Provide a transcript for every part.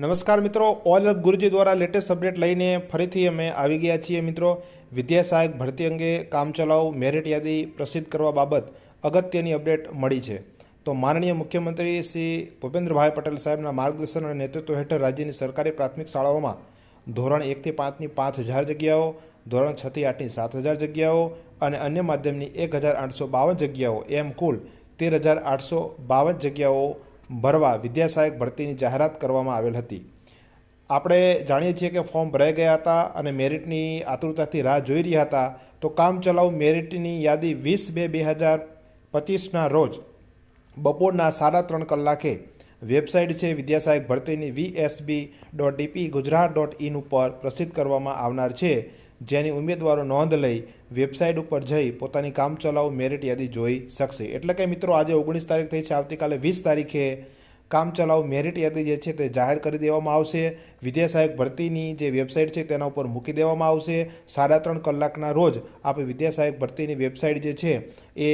નમસ્કાર મિત્રો all up ગુરુજી દ્વારા લેટેસ્ટ અપડેટ લઈને ફરીથી અમે આવી ગયા છીએ મિત્રો. વિદ્યા સહાયક ભરતી અંગે કામચલાઉ મેરિટ યાદી પ્રસિદ્ધ કરવા બાબત અગત્યની અપડેટ મળી છે. તો માનનીય મુખ્યમંત્રી શ્રી ભૂપેન્દ્રભાઈ પટેલ સાહેબના માર્ગદર્શન અને નેતૃત્વ હેઠળ રાજ્યની સરકારી પ્રાથમિક શાળાઓમાં ધોરણ એકથી પાંચની પાંચ હજાર જગ્યાઓ, ધોરણ છથી આઠની સાત હજાર જગ્યાઓ અને અન્ય માધ્યમની એક હજાર આઠસો બાવન જગ્યાઓ, એમ કુલ તેર હજાર આઠસો બાવન જગ્યાઓ ભરવા વિદ્યાસહાયક ભરતીની જાહેરાત કરવામાં આવેલ હતી. આપણે જાણીએ છીએ કે ફોર્મ ભરાઈ ગયા હતા અને મેરિટની આતુરતાથી રાહ જોઈ રહ્યા હતા. તો કામચલાઉ મેરિટની યાદી વીસ બે બે હજાર પચીસના રોજ બપોરના સાડા ત્રણ કલાકે વેબસાઇટ છે વિદ્યાસહાયક ભરતીની VSB dot DP Gujarat dot in ઉપર પ્રસિદ્ધ કરવામાં આવનાર છે. જેની ઉમેદવારો નોંધ લઈ વેબસાઇટ ઉપર જઈ પોતાની કામચલાઉ મેરિટ યાદી જોઈ શકશે. એટલે કે મિત્રો, આજે ઓગણીસ તારીખ થઈ છે, આવતીકાલે વીસ તારીખે કામચલાઉ મેરિટ યાદી જે છે તે જાહેર કરી દેવામાં આવશે. વિદ્યા સહાયક ભરતીની જે વેબસાઇટ છે તેના ઉપર મૂકી દેવામાં આવશે. સાડા ત્રણ કલાકના રોજ આપણે વિદ્યા સહાયક ભરતીની વેબસાઇટ જે છે એ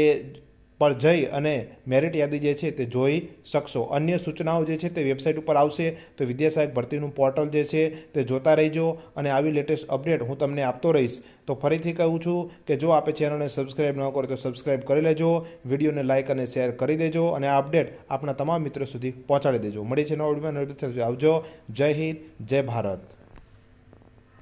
પર જઈ અને મેરિટ યાદી જે છે તે જોઈ શકશો. અન્ય સૂચનાઓ જે છે તે વેબસાઇટ ઉપર આવશે. તો વિદ્યાસહાયક ભરતીનું પોર્ટલ જે છે તે જોતા રહેજો અને આવી લેટેસ્ટ અપડેટ હું તમને આપતો રહીશ. તો ફરીથી કહું છું કે જો આપે ચેનલને સબસ્ક્રાઇબ ન કરો તો સબસ્ક્રાઇબ કરી લેજો. વિડીયોને લાઇક અને શેર કરી દેજો અને આ અપડેટ આપણા તમામ મિત્રો સુધી પહોંચાડી દેજો. મળી છે નવા વિડીયોમાં. આવજો. જય હિન્દ, જય ભારત.